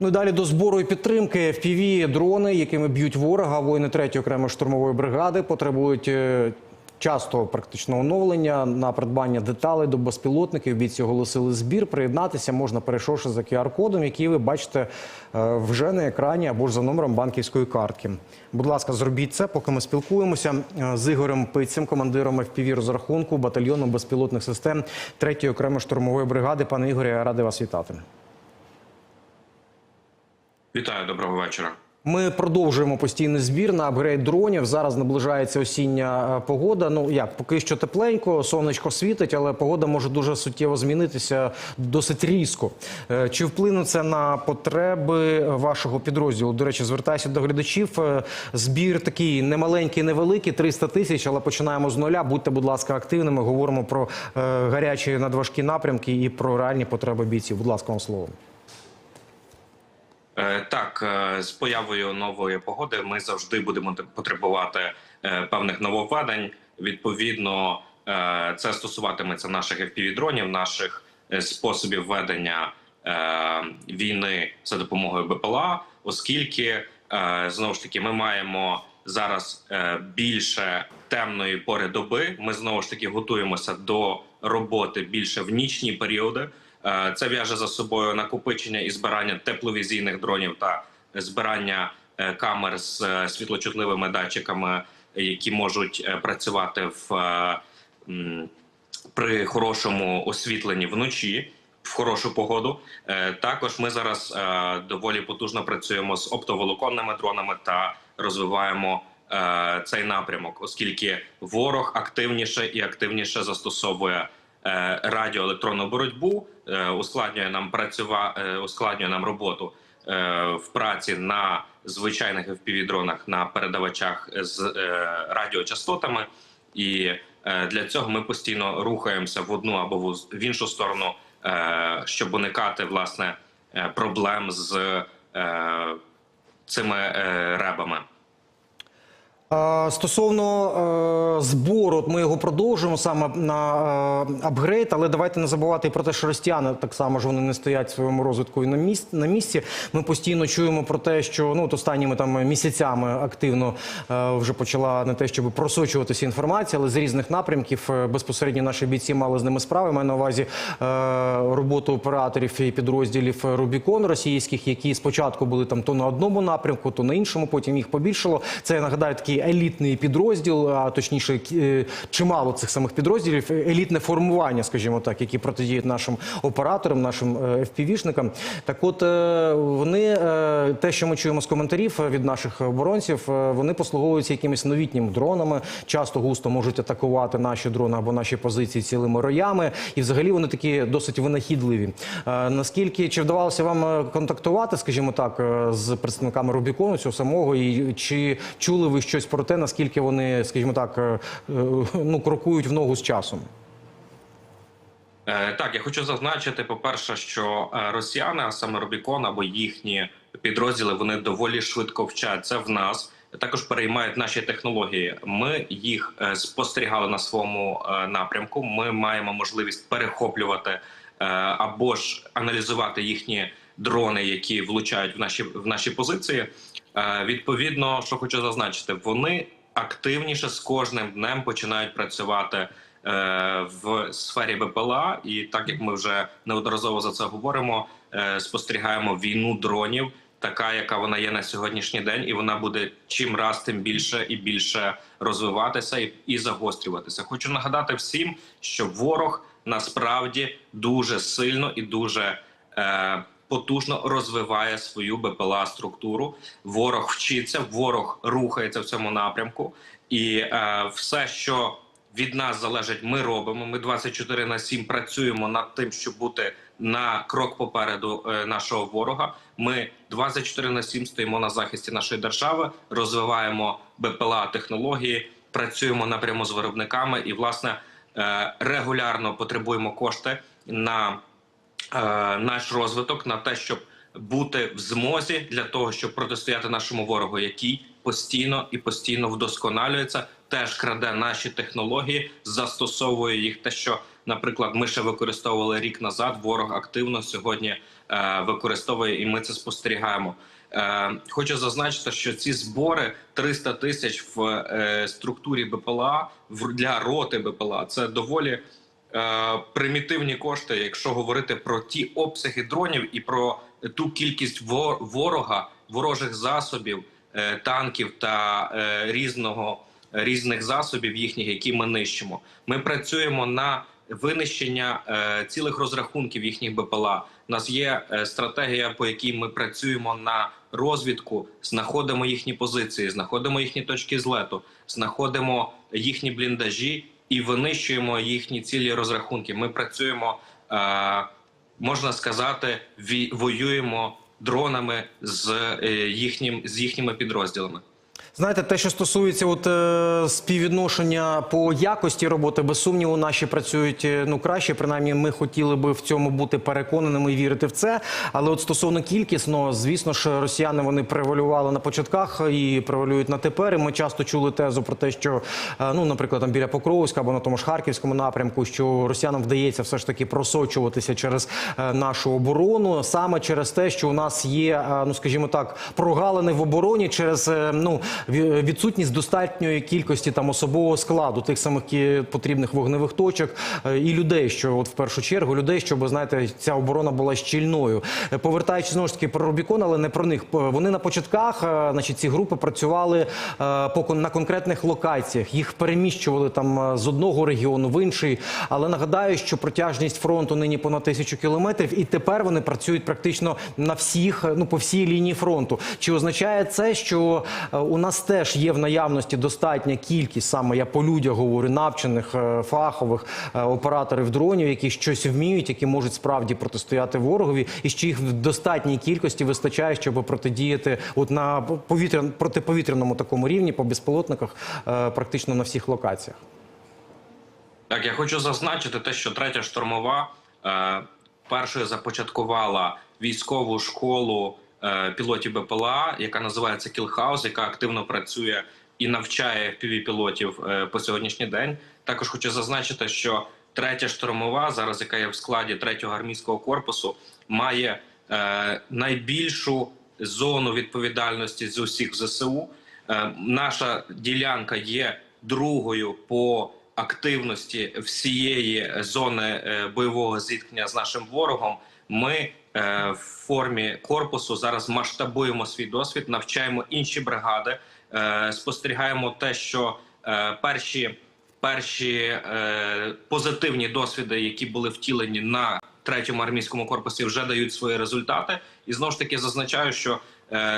Ну далі до збору і підтримки FPV дрони, якими б'ють ворога. Воїни 3-ї окремої штурмової бригади потребують е, часто практично оновлення на придбання деталей до безпілотників. Бійці оголосили збір. Приєднатися можна перейшовши за QR-кодом, який ви бачите е, вже на екрані або ж за номером банківської картки. Будь ласка, зробіть це, поки ми спілкуємося е, з Ігорем Пицем, командиром FPV розрахунку батальйону безпілотних систем 3-ї окремої штурмової бригади. Пане Ігорі, я радий вас вітати. Вітаю, доброго вечора. Ми продовжуємо постійний збір на апгрейд дронів. Зараз наближається осіння е, погода. Ну як поки що тепленько, сонечко світить, але погода може дуже суттєво змінитися досить різко. Е, Чи вплине це на потреби вашого підрозділу? До речі, звертаюся до глядачів. Е, Збір такий немаленький, невеликий, 300 тисяч, але починаємо з нуля. Будьте, будь ласка, активними. Говоримо про гарячі надважкі напрямки і про реальні потреби бійців. Будь ласка, вам слово. Е, Так, е, з появою нової погоди ми завжди будемо потребувати е, певних нововведень. Відповідно, це стосуватиметься наших FPV-дронів, наших способів ведення війни за допомогою БПЛА, оскільки знову ж таки ми маємо зараз більше темної пори доби. Ми знову ж таки готуємося до роботи більше в нічні періоди. Е, Це в'яже за собою накопичення і збирання тепловізійних дронів та збирання е, камер з е, світлочутливими датчиками, які можуть працювати в при хорошому освітленні вночі. В хорошу погоду також ми зараз доволі потужно працюємо з оптоволоконними дронами та розвиваємо цей напрямок, оскільки ворог активніше і активніше застосовує радіоелектронну боротьбу, е, ускладнює нам працюва, е, ускладнює нам роботу е, в праці на звичайних FPV-дронах на передавачах з е, радіочастотами, і е, для цього ми постійно рухаємося в одну або в іншу сторону, е, щоб уникати власне е, проблем з е, цими е, ребами. Стосовно е, збору, ми його продовжуємо саме на е, апгрейд, але давайте не забувати про те, що росіяни так само ж вони не стоять в своєму розвитку на місці. На місці. Ми постійно чуємо про те, що ну от останніми там місяцями активно е, вже почала не те, щоб просочуватися інформація, але з різних напрямків е, безпосередньо наші бійці мали з ними справи. Маю на увазі роботу операторів і підрозділів Рубікон російських, які спочатку були там то на одному напрямку, то на іншому. Потім їх побільшало. Це я нагадаю елітний підрозділ, а точніше, е, чимало цих самих підрозділів, е, елітне формування, скажімо так, які протидіють нашим операторам, нашим е, FPV-шникам. Так, от вони те, що ми чуємо з коментарів від наших оборонців, вони послуговуються якимись новітніми дронами. Часто густо можуть атакувати наші дрони або наші позиції цілими роями, і взагалі вони такі досить винахідливі. Наскільки чи вдавалося вам контактувати, скажімо так, з представниками Рубікону цього самого, і чи чули ви щось про те, наскільки вони, скажімо так, е, е, ну крокують в ногу з часом? Е, Так, я хочу зазначити, по-перше, що росіяни, а саме Рубікон або їхні підрозділи, вони доволі швидко вчаться в нас. Також переймають наші технології. Ми їх спостерігали на своєму напрямку. Ми маємо можливість перехоплювати або ж аналізувати їхні дрони, які влучають в наші в наші позиції. Е, Відповідно, що хочу зазначити, вони активніше з кожним днем починають працювати е, в сфері БПЛА, і так як ми вже неодноразово за це говоримо, е, спостерігаємо війну дронів, така яка вона є на сьогоднішній день, і вона буде чим раз тим більше і більше розвиватися і, і загострюватися. Хочу нагадати всім, що ворог насправді дуже сильно і дуже. Потужно розвиває свою БПЛА структуру. Ворог вчиться, ворог рухається в цьому напрямку, і е, все, що від нас залежить, ми робимо. Ми 24 на 7 працюємо над тим, щоб бути на крок попереду е, нашого ворога. Ми 24 на 7 стоїмо на захисті нашої держави, розвиваємо БПЛА технології, працюємо напряму з виробниками і, власне, е, регулярно потребуємо кошти на наш розвиток, на те, щоб бути в змозі для того, щоб протистояти нашому ворогу, який постійно і постійно вдосконалюється, теж краде наші технології, застосовує їх те, що наприклад, ми ще використовували рік назад. Ворог активно сьогодні е, використовує, і ми це спостерігаємо. Е, хочу зазначити, що ці збори 300 тисяч в е, структурі БПЛА в для роти БПЛА це доволі е, примітивні кошти, якщо говорити про ті обсяги дронів і про ту кількість ворога, ворожих засобів, е, танків та е, різного різних засобів їхніх, які ми нищимо. Ми працюємо на винищення е, цілих розрахунків їхніх БПЛА. У нас є е, стратегія, по якій ми працюємо на розвідку, знаходимо їхні позиції, знаходимо їхні точки злету, знаходимо їхні бліндажі і винищуємо їхні цілі розрахунки. Ми працюємо, е, можна сказати, воюємо дронами з е, їхнім з їхніми підрозділами. Знаєте, те, що стосується от, е, співвідношення по якості роботи, без сумніву, наші працюють е, ну краще. Принаймні, ми хотіли би в цьому бути переконаними і вірити в це. Але от стосовно кількісно, звісно ж, росіяни вони превалювали на початках і превалюють на тепер. І ми часто чули тезу про те, що е, ну, наприклад, там біля Покровська або на тому ж харківському напрямку, що росіянам вдається все ж таки просочуватися через е, нашу оборону, саме через те, що у нас є, е, ну скажімо так, прогалини в обороні через е, ну відсутність достатньої кількості там особового складу, тих самих потрібних вогневих точок е, і людей, що от в першу чергу людей, щоб знаєте, ця оборона була щільною. Е, Повертаючись знову ж таки про Рубікон, але не про них. Вони на початках, е, значить, ці групи працювали по на конкретних локаціях. Їх переміщували там з одного регіону в інший. Але нагадаю, що протяжність фронту нині понад тисячу кілометрів, і тепер вони працюють практично на всіх, ну по всій лінії фронту. Чи означає це, що у нас теж є в наявності достатня кількість, саме я по людях говорю, навчених е, фахових е, операторів дронів, які щось вміють, які можуть справді протистояти ворогові, і що їх в достатній кількості вистачає, щоб протидіяти от на повітря протиповітряному такому рівні по безпілотниках е, практично на всіх локаціях. Так, я хочу зазначити те, що третя штурмова е, першою започаткувала військову школу пілотів БПЛА, яка називається Кілхаус, яка активно працює і навчає пілотів е, по сьогоднішній день. Також хочу зазначити, що третя штурмова, зараз яка є в складі третього армійського корпусу, має е, найбільшу зону відповідальності з усіх ЗСУ. Е, наша ділянка є другою по активності всієї зони е, бойового зіткнення з нашим ворогом. Ми е, в формі корпусу зараз масштабуємо свій досвід, навчаємо інші бригади, е, спостерігаємо те, що е, перші перші позитивні досвіди, які були втілені на третьому армійському корпусі, вже дають свої результати. І знову ж таки зазначаю, що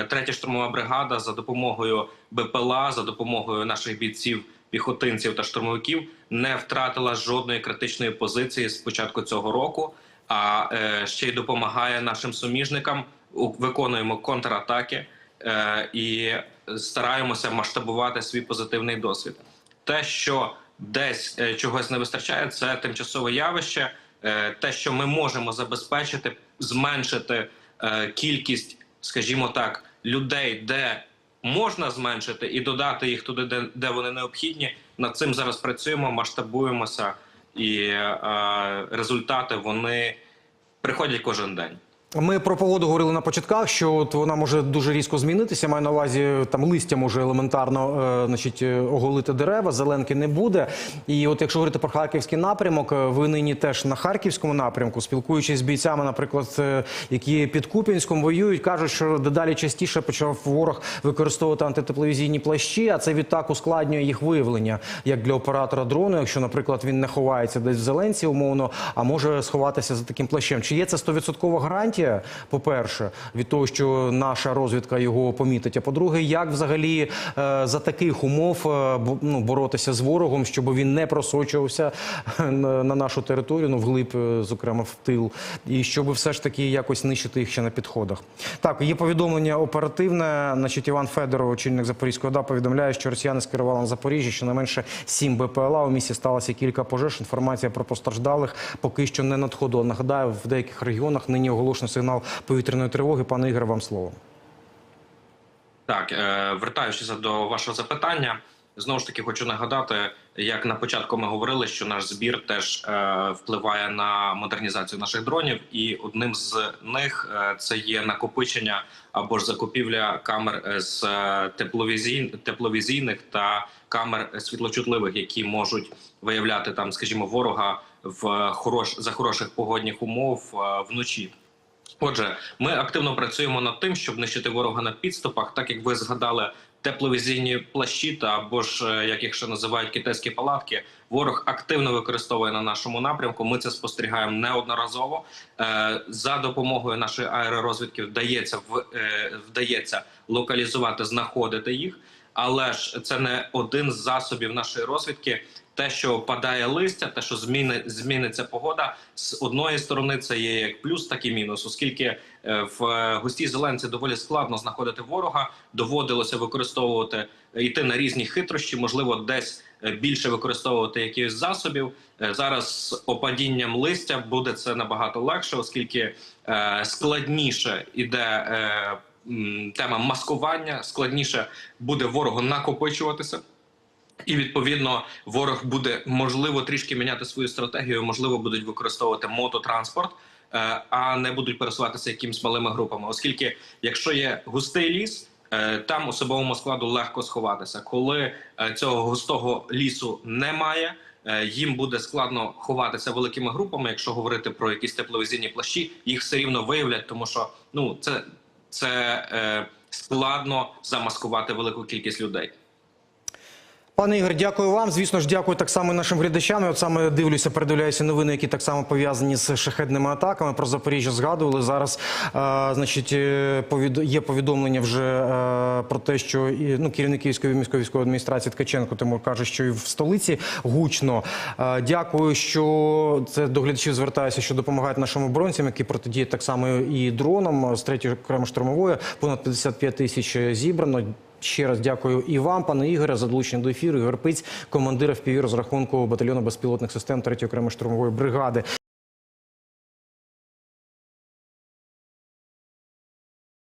третя штурмова бригада за допомогою БПЛА, за допомогою наших бійців, піхотинців та штурмовиків не втратила жодної критичної позиції з початку цього року. А е, ще й допомагає нашим суміжникам. Виконуємо контратаки е, і стараємося масштабувати свій позитивний досвід. Те, що десь е, чогось не вистачає, це тимчасове явище. Те, що ми можемо забезпечити, зменшити кількість, скажімо так, людей, де можна зменшити, і додати їх туди, де, вони необхідні. Над цим зараз працюємо, масштабуємося, і результати вони приходять кожен день. Ми про погоду говорили на початках, що от вона може дуже різко змінитися. Маю на увазі там листя може елементарно е, значить, е, оголити дерева, зеленки не буде. І от якщо говорити про харківський напрямок, е, ви нині теж на харківському напрямку, спілкуючись з бійцями, наприклад, е, які під Куп'янськом воюють, кажуть, що дедалі частіше почав ворог використовувати антитепловізійні плащі, а це відтак ускладнює їх виявлення як для оператора дрону, якщо, наприклад, він не ховається десь в зеленці, умовно, а може сховатися за таким плащем. Чи є це 100% гарантія? По-перше, від того, що наша розвідка його помітить. А по-друге, як взагалі е, за таких умов е, ну, боротися з ворогом, щоб він не просочувався на, на нашу територію, ну вглиб, е, зокрема в тил, і щоб все ж таки якось нищити їх ще на підходах. Так, є повідомлення оперативне. Значить, Іван Федоров, очільник Запорізької ОДА, повідомляє, що росіяни скерували на Запоріжжя щонайменше 7 БПЛА. У місті сталося кілька пожеж. Інформація про постраждалих поки що не надходила. Нагадаю, в деяких регіонах нині оголошено сигнал повітряної тривоги. Пане Ігоре, вам слово. Так, е, вертаючися до вашого запитання, Знову ж таки, хочу нагадати, як на початку ми говорили, що наш збір теж е, впливає на модернізацію наших дронів, і одним з них е, це є накопичення або ж закупівля камер з тепловізій, тепловізійних та камер світлочутливих, які можуть виявляти там, скажімо, ворога в хорош за хороших погодних умов вночі. Отже, ми активно працюємо над тим, щоб нищити ворога на підступах, так як ви згадали тепловізійні плащі та або ж е, як їх ще називають китайські палатки. Ворог активно використовує на нашому напрямку. Ми це спостерігаємо неодноразово. Е, За допомогою нашої аеророзвідки вдається е, вдається локалізувати, знаходити їх. Але ж це не один з засобів нашої розвідки. Те, що падає листя, те, що зміни зміниться погода, з одної сторони це є як плюс, так і мінус, оскільки е, в е, густій зеленці доволі складно знаходити ворога. Доводилося використовувати йти на різні хитрощі, можливо, десь е, більше використовувати якихось засобів. Е, Зараз з опадінням листя буде це набагато легше, оскільки е, складніше іде. Е, Тема маскування складніше буде ворогу накопичуватися. І відповідно ворог буде можливо трішки міняти свою стратегію, можливо, будуть використовувати мототранспорт, е, а не будуть пересуватися якимись малими групами. Оскільки, якщо є густий ліс, е, там особовому складу легко сховатися. Коли е, цього густого лісу немає, їм буде складно ховатися великими групами. Якщо говорити про якісь тепловізійні плащі, їх все рівно виявлять, тому що ну це, це складно замаскувати велику кількість людей. Пане Ігор, дякую вам. Звісно ж, дякую так само нашим глядачам. Я От саме дивлюся, передивляюся новини, які так само пов'язані з шахедними атаками. Про Запоріжжя згадували зараз. е, значить, е, повід- є повідомлення вже е, про те, що і, ну, керівник Київської міської військової адміністрації Ткаченко Тимур каже, що і в столиці гучно. Е, дякую, що це до глядачів звертаюся, що допомагають нашим оборонцям, які протидіють так само і дронам з третьої окремо штурмової. Понад 55 тисяч зібрано. Ще раз дякую і вам, пане Ігоре, за долучення до ефіру. Ігор Пиць, командир FPV розрахунку батальйону безпілотних систем 3-ї окремої штурмової бригади.